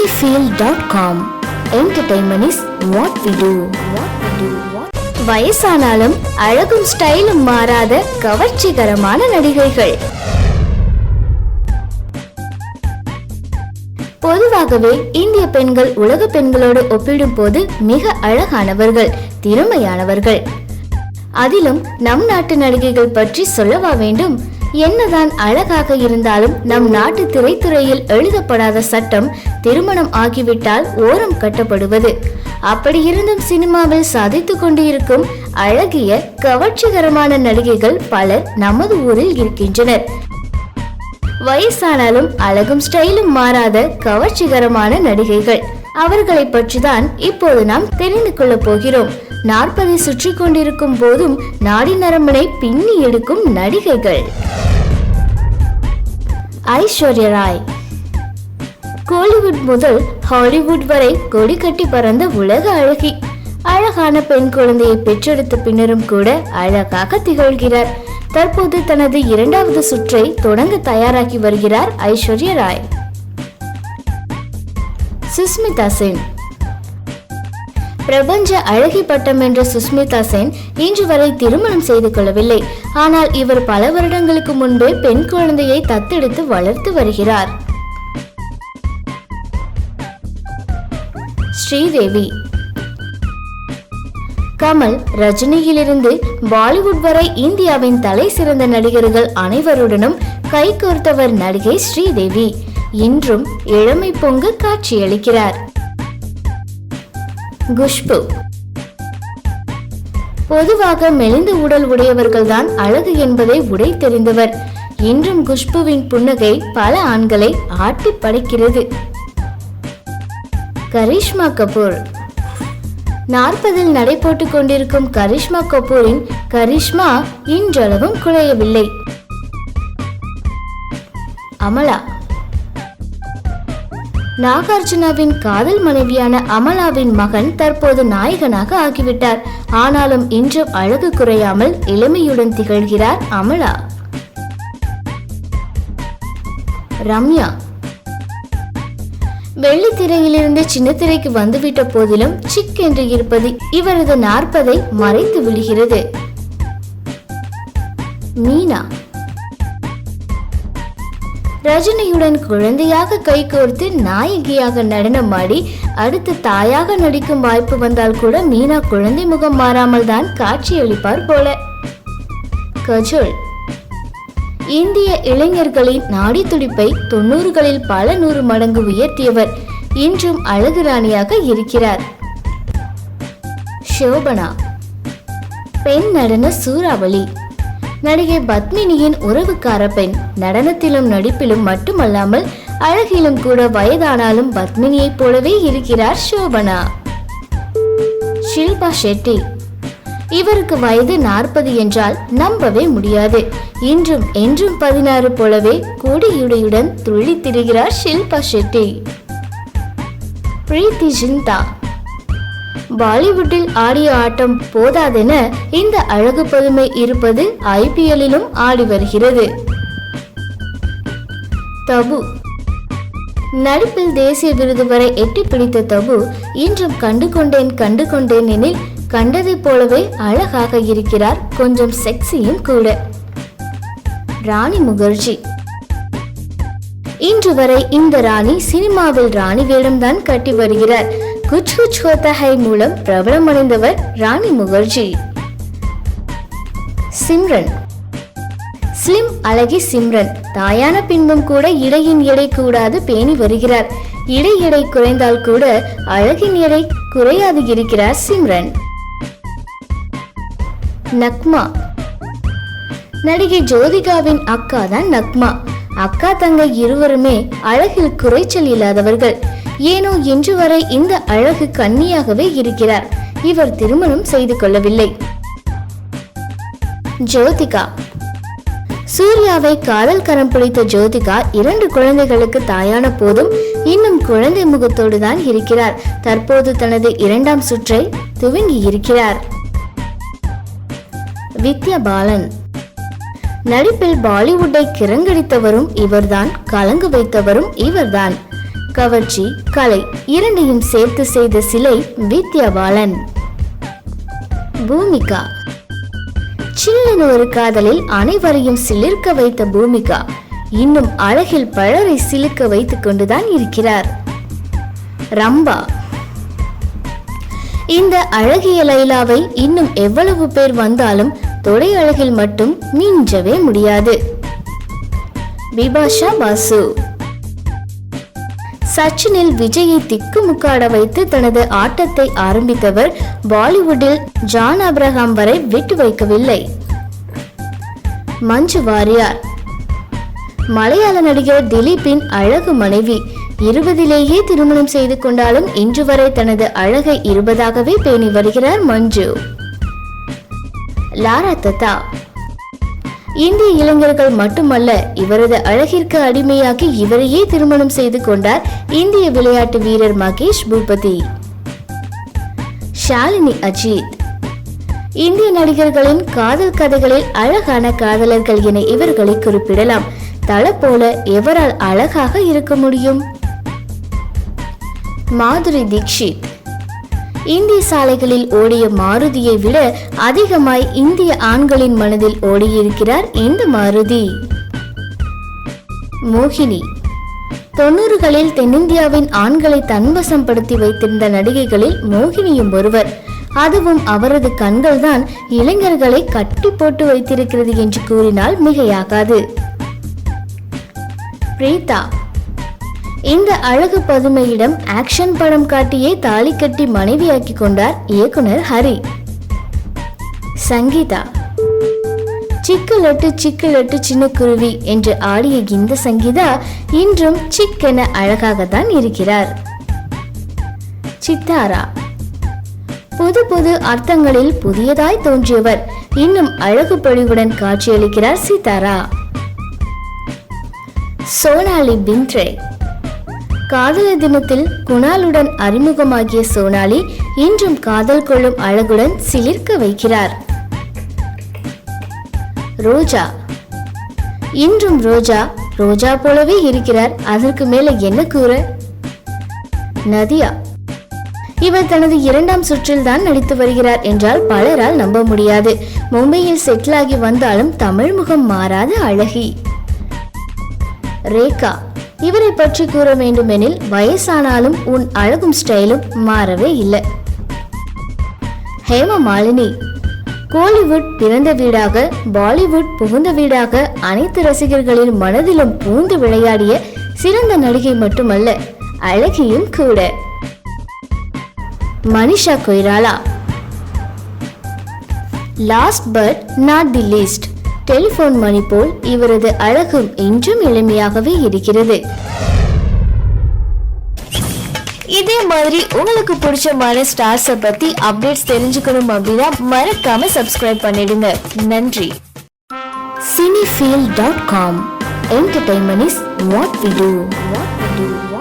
dreamyfield.com entertainment is what we do. What we do. வயசானாலும் அழகும் ஸ்டைலும் மாறாத கவர்ச்சிகரமான நடிகைகள். பொதுவாகவே இந்திய பெண்கள் உலக பெண்களோடு ஒப்பிடும்போது மிக அழகானவர்கள் திறமையானவர்கள். அதிலும் நம் நாட்டு நடிகைகள் பற்றி சொல்லவா வேண்டும்? என்னதான் அழகாக இருந்தாலும் நம் நாட்டு திரைத்துறையில் எழுதப்படாத சட்டம் திருமணம் ஆகிவிட்டால் ஓரம் கட்டப்படுவது. அப்படி இருந்தும் சினிமாவில் சாதித்துக் கொண்டு இருக்கும் அழகிய கவர்ச்சிகரமான நடிகைகள் பலர் நமது ஊரில் இருக்கின்றனர். வயசானாலும் அழகும் ஸ்டைலும் மாறாத கவர்ச்சிகரமான நடிகைகள். அவர்களை பற்றிதான் இப்போது நாம் தெரிந்து கொள்ள போகிறோம். நாற்பதை சுற்றி கொண்டிருக்கும் போதும் நாடி நரம்பனை பின்னி எடுக்கும் நடிகைகள். ஐஸ்வர்யா ராய். கோலிவுட் முதல் ஹாலிவுட் வரை கொடி கட்டி பறந்த உலக அழகி. அழகான பெண் குழந்தையை பெற்றெடுத்த பின்னரும் கூட அழகாக திகழ்கிறார். தற்போது தனது இரண்டாவது சுற்றை தொடங்க தயாராகி வருகிறார் ஐஸ்வர்யா ராய். சுஸ்மிதா சென். பிரபஞ்ச அழகி பட்டம் என்ற சுஸ்மிதா சென் இன்று வரை திருமணம் செய்து கொள்ளவில்லை. ஆனால் இவர் பல வருடங்களுக்கு முன்பே பெண் குழந்தையை தத்தெடுத்து வளர்த்து வருகிறார். ஸ்ரீதேவி. கமல் ரஜினியிலிருந்து பாலிவுட் வரை இந்தியாவின் தலை சிறந்த நடிகர்கள் அனைவருடனும் கைகோர்த்தவர் நடிகை ஸ்ரீதேவி. இன்றும் இளமை பொங்க காட்சியளிக்கிறார். குஷ்பு. பொதுவாக மெலிந்த உடல் உடையவர்கள்தான் அழகு என்பதை உடை தெரிந்தவர். இன்றும் குஷ்புவின் புன்னகை பல ஆண்களை ஆட்டி படைக்கிறது. கரிஷ்மா கபூர். நாற்பதில் நடை போட்டுக் கொண்டிருக்கும் கரிஷ்மா கபூரின் கரிஷ்மா இன்றளவும் குறையவில்லை அமலா. நாகார்ஜுனாவின் காதல் மனைவியான அமலாவின் மகன் தற்போது நாயகனாக ஆகிவிட்டார். ஆனாலும் இன்றும் அழகு குறையாமல் இளமையுடன் திகழ்கிறார் அமலா. ரம்யா. வெள்ளித்திரையிலிருந்து சின்னத்திரைக்கு வந்துவிட்ட போதிலும் சிக் என்று இருப்பது இவரது நாற்பதை மறைத்து விடுகிறது. மீனா. ரஜினியுடன் குழந்தையாக கைகோர்த்து நாயகியாக நடனமாடி அடுத்து தாயாக நடிக்கும் வாய்ப்பு வந்தால் கூட மீனா குழந்தை முகம் மாறாமல் தான் காட்சியளிப்பார் போல. கஜோல். இந்திய இளைஞர்களின் நாடி துடிப்பை தொண்ணூறுகளில் பல நூறு மடங்கு உயர்த்தியவர் இன்றும் அழகு ராணியாக இருக்கிறார். ஷோபனா. பெண் நடன சூறாவளி. நடிகை பத்மினியின் உறவுக்கார பெண். நடனத்திலும் நடிப்பிலும் மட்டுமல்லாமல் அழகிலும் கூட வயதானாலும் பத்மினியைப் போலவே இருக்கிறார் ஷோபனா. ஷில்பா ஷெட்டி. இவருக்கு வயது நாற்பது என்றால் நம்பவே முடியாது. இன்றும் என்றும் பதினாறு போலவே கொடியுடையுடன் துள்ளி திரிகிறார் ஷில்பா ஷெட்டி. பிரீத்தி ஜிந்தா. பாலிவுட்டில் ஆடிய ஆட்டம் போதாதென இந்த அழகு பதுமை இருப்பது ஐபிஎல்லிலும் ஆடி வருகிறது. தபு. நடிப்பில் தேசிய விருது வரை எட்டி பிடித்த தபு இன்றும் கண்டு கொண்டேன் கண்டு கொண்டேன் எனில் கண்டதைப் போலவே அழகாக இருக்கிறார் கொஞ்சம் செக்ஸியும் கூட. ராணி முகர்ஜி. இன்று வரை இந்த ராணி சினிமாவில் ராணி வேடம்தான் கட்டி வருகிறார். குச் குச் ஹோத்தா ஹை மூலம் பிரபலமடைந்தவர் ராணி முகர்ஜி. சிம்ரன். ஸ்லிம் அழகி சிம்ரன். தாயான பின்பும் கூட இடையின் எடை கூடாது பேணி வருகிறார். இடை எடை குறைந்தால் கூட அழகின் எடை குறையாது இருக்கிறார் சிம்ரன். நக்மா. நடிகை ஜோதிகாவின் அக்கா தான் நக்மா. அக்கா தங்கை இருவருமே அழகில் குறைச்சல் இல்லாதவர்கள். ஏனோ இன்று வரை இந்த அழகு கன்னியாகவே இருக்கிறார். இவர் திருமணம் செய்து கொள்ளவில்லை. ஜோதிகா. சூர்யாவை காதல் கரம் பிடித்த ஜோதிகா இரண்டு குழந்தைகளுக்கு தாயான போதும் இன்னும் குழந்தை முகத்தோடு தான் இருக்கிறார். தற்போது தனது இரண்டாம் சுற்றை துவங்கி இருக்கிறார். வித்யா பாலன். நடிப்பில் பாலிவுட்டை கிரங்கடித்தவரும் இவர்தான் கலங்கு வைத்தவரும் இவர்தான். கவர்ச்சி கலை இரண்டையும் சேர்த்து செய்த சிலை வித்யாபாலன். பூமிகா. சில்லென ஒரு காதலில் அனைவரையும் சிலிர்க்க வைத்த பூமிகா இன்னும் அழகில் பலரை சிலுக்க வைத்துக் கொண்டுதான் இருக்கிறார். ரம்பா. இந்த அழகிய லைலாவை இன்னும் எவ்வளவு பேர் வந்தாலும் தொடை அழகில் மட்டும் மிஞ்சவே முடியாது. பிபாஷா பாசு. சச்சினில் விஜயை திக்குமுக்காட வைத்து தனது ஆட்டத்தை ஆரம்பித்தவர் பாலிவுட்டில் ஜான் அப்ரஹாம் வரை விட்டு வைக்கவில்லை. மஞ்சு வாரியார். மலையாள நடிகர் திலீப்பின் அழகு மனைவி. இருபதிலேயே திருமணம் செய்து கொண்டாலும் இன்று வரை தனது அழகை இருபதாகவே பேணி வருகிறார் மஞ்சு. லாரா தத்தா. இந்திய இளைஞர்கள் மட்டுமல்ல இவரது அழகிற்கு அடிமையாகி இவரையே திருமணம் செய்து கொண்டார் இந்திய விளையாட்டு வீரர் மகேஷ் பூபதி. ஷாலினி அஜித். இந்திய நடிகர்களின் காதல் கதைகளில் அழகான காதலர்கள் என இவர்களை குறிப்பிடலாம். தல போல எவரால் அழகாக இருக்க முடியும்? மாதுரி தீக்ஷித். இந்திய சாலைகளில் ஓடிய மாருதியை விட அதிகமாய் இந்திய ஆண்களின் மனதில் ஓடியிருக்கிறார் இந்த மாருதி. மோகினி. தொண்ணூறுகளில் தென்னிந்தியாவின் ஆண்களை தன்வசம்படுத்தி வைத்திருந்த நடிகைகளில் மோகினியும் ஒருவர். அதுவும் அவரது கண்கள்தான் இளைஞர்களை கட்டி போட்டு வைத்திருக்கிறது என்று கூறினால் மிகையாகாது. பிரீதா. இந்த அழகு பதுமையிடம் ஆக்ஷன் படம் காட்டியே தாலி கட்டி மனைவியாக்கி கொண்டார் இயக்குனர் ஹரி. சங்கீதா. சிக்கு லட்டு சிக்கு லட்டு சின்ன குருவி என்று ஆடிய இந்த சங்கீதா இன்றும் சிக்கென அழகாகத்தான் இருக்கிறார். சித்தாரா. புது புது அர்த்தங்களில் புதியதாய் தோன்றியவர். இன்னும் அழகு பொழிவுடன் காட்சியளிக்கிறார் சித்தாரா சோனாலி பின்ட்ரே காதலர் தினத்தில் குணாலுடன் அறிமுகமாகிய சோனாலி இன்றும் காதல் கொள்ளும் அழகுடன் சிலிர்க்க வைக்கிறார். ரோஜா. இன்றும் ரோஜா ரோஜா போலவே இருக்கிறார். அதற்கு மேல என்ன கூற? நதியா. இவர் தனது இரண்டாம் சுற்றில் தான் நடித்து வருகிறார் என்றால் பலரால் நம்ப முடியாது. மும்பையில் செட்டில் ஆகி வந்தாலும் தமிழ் முகம் மாறாத அழகி. ரேகா. இவரை பற்றி கூற வேண்டுமெனில் வயசானாலும் உன் அழகும் ஸ்டைலும் மாறவே இல்லை. ஹேம மாலினி கோலிவுட் பிறந்த வீடாக பாலிவுட் புகுந்த வீடாக அனைத்து ரசிகர்களின் மனதிலும் பூந்து விளையாடிய சிறந்த நடிகை மட்டுமல்ல அழகியும் கூட. Manisha Koirala. Last but not the least telephone மணி போல் இவரது அழகும் இன்றும் எளிமையாகவே இருக்கிறது. இதே மாதிரி உங்களுக்கு பிடிச்சமான ஸ்டார்ஸை பத்தி அப்டேட்ஸ் தெரிஞ்சுக்கணும் அப்படின்னா மறக்காம சப்ஸ்கிரைப் பண்ணிடுங்க. நன்றி. Cinefeel dot com entertainment is what we do what we do